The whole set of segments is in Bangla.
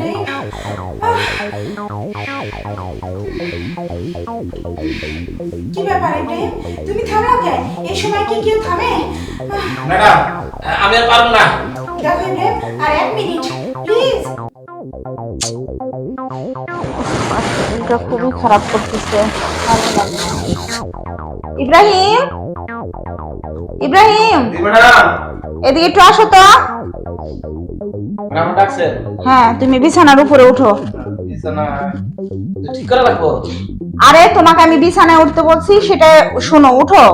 নেই কি ব্যাপার ইব্রাহিম তুমি থামলা কেন? এই সময় কি কেউ থামে? ম্যাডাম আমি আর পারব না। দেখো ইব্রাহিম আর এক মিনিট প্লিজ। শরীরটা খুবই খারাপ করতেছে। ভালো ইব্রাহিম! ইব্রাহিম! এদিকে একটু আসো তো। হ্যাঁ তুমি বিছানার উপরে উঠো। আরে তোমাকে আমি বিছানায় উঠতে বলছি সেটা শোনো উঠো।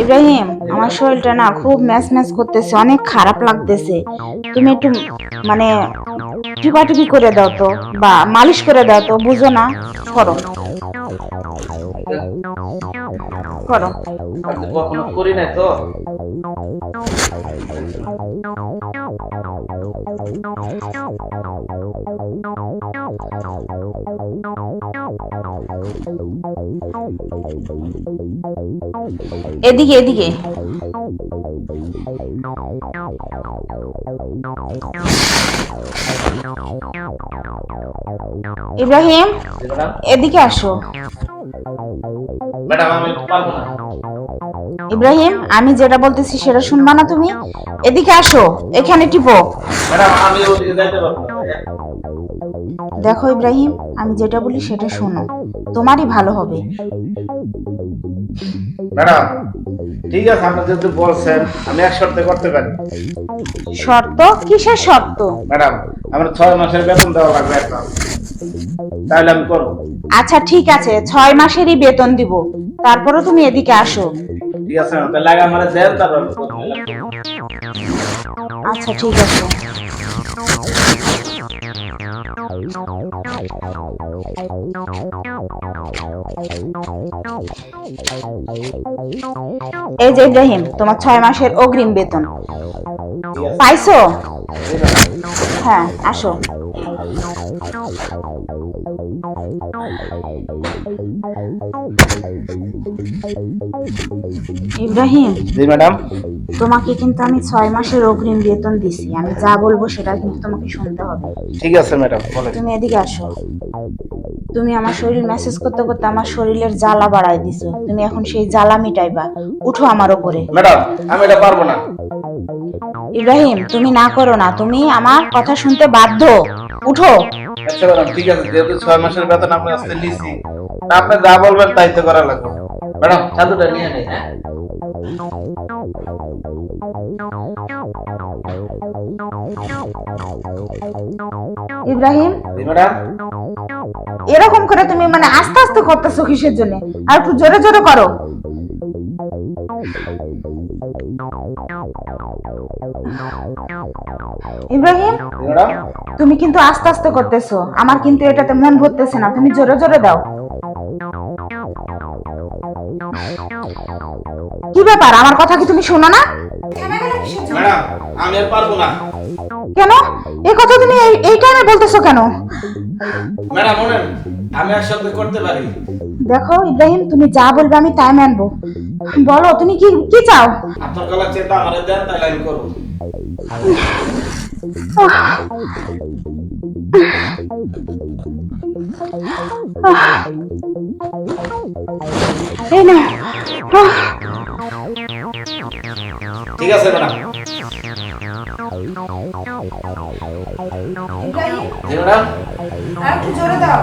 ইব্রাহিম আমার শরীরটা না খুব ম্যাচ ম্যাচ করতেছে অনেক খারাপ লাগতেছে। তুমি একটু মানে টিপাটিপি করে দাও তো বা মালিশ করে দাও তো বুঝো না? করো। করো। কখনো করি নাই তো? এদিকে এদিকে। ইব্রাহিম এদিকে আসো। ইব্রাহিম আমি যেটা বলতেছি সেটা শুনবা না তুমি? এদিকে আসো এখানে টিপো। দেখো ইব্রাহিম আমি যেটা বলি সেটা শোনো। তোমারই ভালো হবে। ম্যাডাম ঠিক আছে আপনি যেহেতু বলছেন আমি এক শর্তে করতে পারি। শর্ত? কিসের শর্ত? ম্যাডাম আমার ছয় মাসের বেতন দেওয়া লাগবে একটা। তাহলে আমি করব। আচ্ছা ঠিক আছে ছয় মাসেরই বেতন দিব। তারপরে তুমি এদিকে আসো। ঠিক আছে তাহলে আগে আমার দেন তারপর আচ্ছা ঠিক আছে। এই যে ইব্রাহিম তোমার ছয় মাসের অগ্রিম বেতন। পাইছো? হ্যাঁ আসো। ইব্রাহিম জি ম্যাডাম। তোমাকে কিন্তু আমি ছয় মাসের অগ্রিম বেতন দিছি। আমি যা বলব সেটা কিন্তু তোমাকে শুনতে হবে। ঠিক আছে ম্যাডাম তুমি এদিকে আসো। তুমি আমার শরীর মেসেজ করতে করতে আমার শরীরের জ্বালা বাড়াই দিছো। তুমি এখন সেই জ্বালা মিটাইবা। উঠো আমার ওপরে। ম্যাডাম আমি এটা পারব না। ইব্রাহিম তুমি না করো না তুমি আমার কথা শুনতে বাধ্য। উঠো। আচ্ছা ম্যাডাম ঠিক আছে যেহেতু ছয় মাসের বেতন আপনি আসতে নিছি আপনি যা বলবেন তাই তো করা লাগবে। ম্যাডাম চাদুটা নিয়ে নেই হ্যাঁ? ইব্রাহিম? ম্যাডাম? এরকম করে তুমি মানে আস্তে আস্তে করতেছো কিসের জন্য? আর একটু জোরে জোরে করো। ইব্রাহিম তুমি কিন্তু আস্তে আস্তে করতেছো। আমার কিন্তু এটাতে মন ভরতেছে না। তুমি জোরে জোরে দাও। কি ব্যাপার? আমার কথা কি তুমি শোনো না? থামা গেল কিসের জন্য ম্যাডাম আমি আর পারব না। কেন? এই কথা তুমি এই টাইমে বলতেছো কেন? ম্যাডাম শোনেন আমি একসাথে করতে পারি। দেখো ইব্রাহিম তুমি যা বলবে আমি তাই মানবো। বলো তুমি কি কি চাও? আপনার গলার চেনটা আমার দেন তাহলে আমি করব। এই না ঠিক আছে ম্যাডাম। জি ম্যাডাম। একটু জোরে দাও।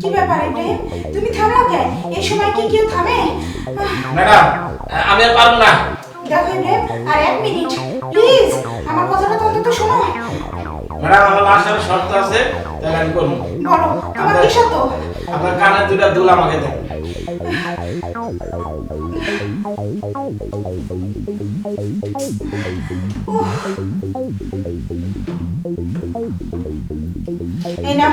কি ব্যাপার তুমি থামলা কেন? এই সময় কি কেউ থামে? ম্যাডাম আমি আর পারব না। দেখো আর এক মিনিট। প্লিজ আমার কথাটা তো অন্তত শোনো। ম্যাডাম আমার লাস্টের শর্ত আছে তাহলে আমি করব। বলো তোমার কি সত্য আপনার কানের দুটা দুল আমাকে দেন। এই নাও।